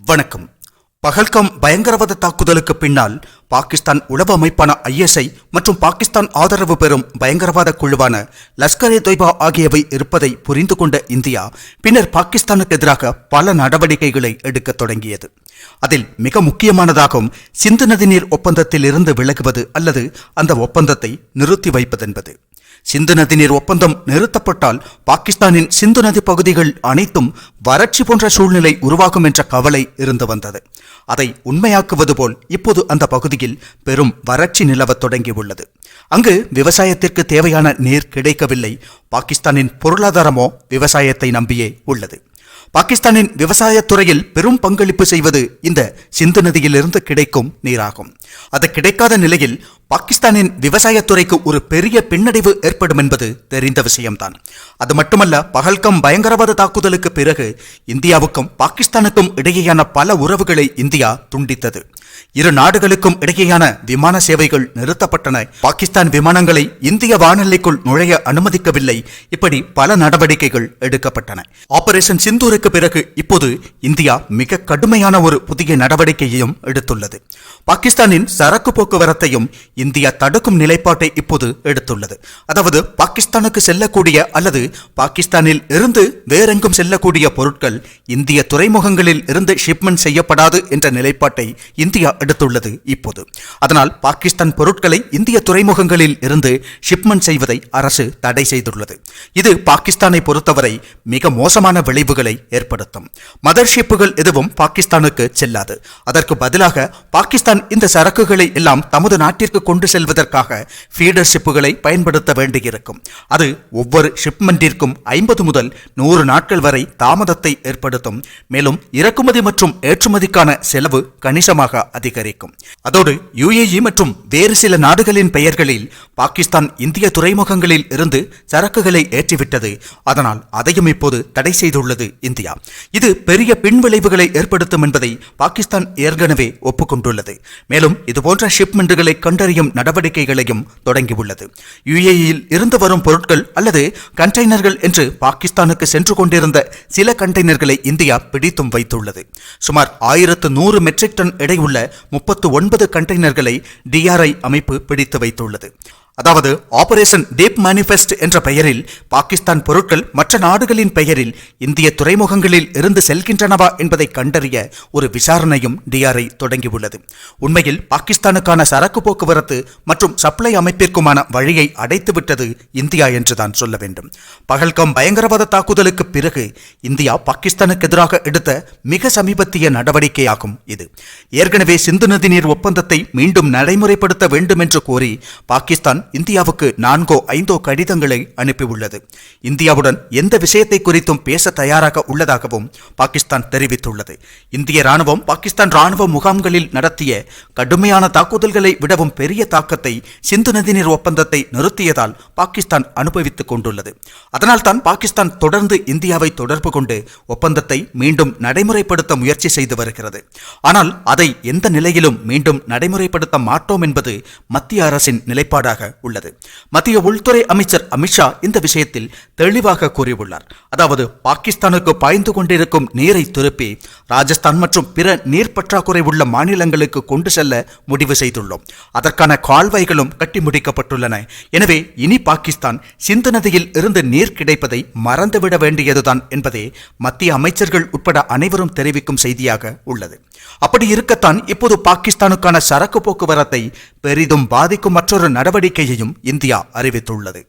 வணக்கம். பகல்காம் பயங்கரவாத தாக்குதலுக்கு பின்னால் பாகிஸ்தான் உளவு அமைப்பான ஐஎஸ்ஐ மற்றும் பாகிஸ்தான் ஆதரவு பெறும் பயங்கரவாத குழுவான லஷ்கர் ஏ தொய்பா ஆகியவை இருப்பதை புரிந்து கொண்ட இந்தியா பின்னர் பாகிஸ்தானுக்கு எதிராக பல நடவடிக்கைகளை எடுக்க தொடங்கியது. அதில் மிக முக்கியமானதாகும் சிந்து நதிநீர் ஒப்பந்தத்தில் இருந்து விலகுவது அல்லது அந்த ஒப்பந்தத்தை நிறுத்தி வைப்பதென்பது. சிந்து நதி நீர் ஒப்பந்தம் நிறுத்தப்பட்டால் பாகிஸ்தானின் சிந்து நதி பகுதிகள் அனைத்தும் வறட்சி போன்ற சூழ்நிலை உருவாகும் என்ற கவலை இருந்து வந்தது. அதை உண்மையாக்குவது போல் இப்போது அந்த பகுதியில் பெரும் வறட்சி நிலவத் தொடங்கியுள்ளது. அங்கு விவசாயத்திற்கு தேவையான நீர் கிடைக்கவில்லை. பாகிஸ்தானின் பொருளாதாரமோ விவசாயத்தை நம்பியே உள்ளது. பாகிஸ்தானின் விவசாயத்துறையில் பெரும் பங்களிப்பு செய்வது இந்த சிந்து நதியிலிருந்து கிடைக்கும் நீராகும். அது கிடைக்காத நிலையில் பாகிஸ்தானின் விவசாயத்துறைக்கு ஒரு பெரிய பின்னடைவு ஏற்படும் என்பது தெரிந்த விஷயம்தான். அது மட்டுமல்ல பகல்கம் பயங்கரவாத தாக்குதலுக்கு பிறகு இந்தியாவுக்கும் பாகிஸ்தானுக்கும் இடையேயான பல உறவுகளை இந்தியா துண்டித்தது. இரு நாடுகளுக்கும் இடையேயான விமான சேவைகள் நிறுத்தப்பட்டன. பாகிஸ்தான் விமானங்களை இந்திய வானெல்லைக்குள் நுழைய அனுமதிக்கவில்லை. இப்படி பல நடவடிக்கைகள் எடுக்கப்பட்டன. ஆபரேஷன் சிந்தூருக்கு பிறகு இப்போது இந்தியா மிக கடுமையான ஒரு புதிய நடவடிக்கையையும் எடுத்துள்ளது. பாகிஸ்தானின் சரக்கு போக்குவரத்தையும் இந்தியா தடுக்கும் நிலைப்பாட்டை இப்போது எடுத்துள்ளது. அதாவது பாகிஸ்தானுக்கு செல்லக்கூடிய அல்லது பாகிஸ்தானில் இருந்து வேறெங்கும் செல்லக்கூடிய பொருட்கள் இந்திய துறைமுகங்களில் இருந்து ஷிப்மெண்ட் செய்யப்படாது என்ற நிலைப்பாட்டை இந்தியா எடுத்துள்ளது இப்போது. அதனால் பாகிஸ்தான் பொருட்களை இந்திய துறைமுகங்களில் இருந்து ஷிப்மெண்ட் செய்வதை அரசு தடை செய்துள்ளது. இது பாகிஸ்தானை பொறுத்தவரை மிக மோசமான விளைவுகளை ஏற்படுத்தும். மதர்ஷிப்புகள் எதுவும் பாகிஸ்தானுக்கு செல்லாது. அதற்கு பதிலாக பாகிஸ்தான் இந்த சரக்குகளை எல்லாம் தமது நாட்டிற்கு கொண்டு செல்வதற்காக ஃபீடர் ஷிப்புகளை பயன்படுத்த வேண்டியிருக்கும். அது ஒவ்வொரு ஷிப்மெண்டிற்கும் ஐம்பது முதல் நூறு நாட்கள் வரை தாமதத்தை ஏற்படுத்தும். மேலும் இறக்குமதி மற்றும் ஏற்றுமதிக்கான செலவு கணிசமாக அதிகரிக்கும். அதோடு யுஏஇ மற்றும் வேறு சில நாடுகளின் பெயர்களில் பாகிஸ்தான் இந்திய துறைமுகங்களில் இருந்து சரக்குகளை ஏற்றிவிட்டது. அதனால் அதையும் இப்போது தடை செய்துள்ளது இந்தியா. இது பெரிய பின்விளைவுகளை ஏற்படுத்தும் என்பதை பாகிஸ்தான் ஏற்கனவே ஒப்புக்கொண்டுள்ளது. மேலும் இதுபோன்ற ஷிப்மெண்ட்டுகளை கண்டறியும் நடவடிக்கைகளையும் தொடங்கியுள்ளது. யுஏஇயில் இருந்து வரும் பொருட்கள் அல்லது கண்டெய்னர்கள் என்று பாகிஸ்தானுக்கு சென்று கொண்டிருந்த சில கண்டெய்னர்களை இந்தியா பிடித்தும் வைத்துள்ளது. சுமார் ஆயிரத்து நூறு மெட்ரிக் டன் எடையுள்ள முப்பத்து ஒன்பது கண்டெய்னர்களை டிஆர்ஐ அமைப்பு பிடித்து வைத்துள்ளது. அதாவது ஆபரேஷன் டீப் மேனிஃபெஸ்ட் என்ற பெயரில் பாகிஸ்தான் பொருட்கள் மற்ற நாடுகளின் பெயரில் இந்திய துறைமுகங்களில் இருந்து செல்கின்றனவா என்பதை கண்டறிய ஒரு விசாரணையும் டிஆர்ஐ தொடங்கியுள்ளது. உண்மையில் பாகிஸ்தானுக்கான சரக்கு போக்குவரத்து மற்றும் சப்ளை அமைப்பிற்குமான வழியை அடைத்துவிட்டது இந்தியா என்றுதான் சொல்ல வேண்டும். பகல்காம் பயங்கரவாத தாக்குதலுக்கு பிறகு இந்தியா பாகிஸ்தானுக்கு எதிராக எடுத்த மிக சமீபத்திய நடவடிக்கையாகும் இது. ஏற்கனவே சிந்து நதிநீர் ஒப்பந்தத்தை மீண்டும் நடைமுறைப்படுத்த வேண்டும் என்று கோரி பாகிஸ்தான் இந்தியாவுக்கு நான்கோ ஐந்தோ கடிதங்களை அனுப்பியுள்ளது. இந்தியாவுடன் எந்த விஷயத்தை குறித்தும் பேச தயாராக உள்ளதாகவும் பாகிஸ்தான் தெரிவித்துள்ளது. இந்திய ராணுவம் பாகிஸ்தான் ராணுவ முகாம்களில் நடத்திய கடுமையான தாக்குதல்களை விடவும் பெரிய தாக்கத்தை சிந்து நதிநீர் ஒப்பந்தத்தை நிறுத்தியதால் பாகிஸ்தான் அனுபவித்துக் கொண்டுள்ளது. அதனால்தான் பாகிஸ்தான் தொடர்ந்து இந்தியாவை தொடர்பு கொண்டு ஒப்பந்தத்தை மீண்டும் நடைமுறைப்படுத்த முயற்சி செய்து வருகிறது. ஆனால் அதை எந்த நிலையிலும் மீண்டும் நடைமுறைப்படுத்த மாட்டோம் என்பது மத்திய அரசின் நிலைப்பாடாக உள்ளது. மத்திய உள்துறை அமைச்சர் அமித்ஷா இந்த விஷயத்தில் தெளிவாக கூறியுள்ளார். அதாவது பாகிஸ்தானுக்கு பாய்ந்து கொண்டிருக்கும் நீரை திருப்பி ராஜஸ்தான் மற்றும் பிற நீர் பற்றாக்குறை உள்ள மாநிலங்களுக்கு கொண்டு செல்ல முடிவு செய்துள்ளோம். அதற்கான கால்வாய்களும் கட்டி முடிக்கப்பட்டுள்ளன. எனவே இனி பாகிஸ்தான் சிந்து நதியில் இருந்து நீர் கிடைப்பதை மறந்துவிட வேண்டியதுதான் என்பதே மத்திய அமைச்சர்கள் உட்பட அனைவரும் தெரிவிக்கும் செய்தியாக உள்ளது. அப்படி இருக்கத்தான் இப்போது பாகிஸ்தானுக்கான சரக்கு போக்குவரத்தை பெரிதும் பாதிக்கும் மற்றொரு நடவடிக்கை நடவடிக்கையையும் இந்தியா அறிவித்துள்ளது.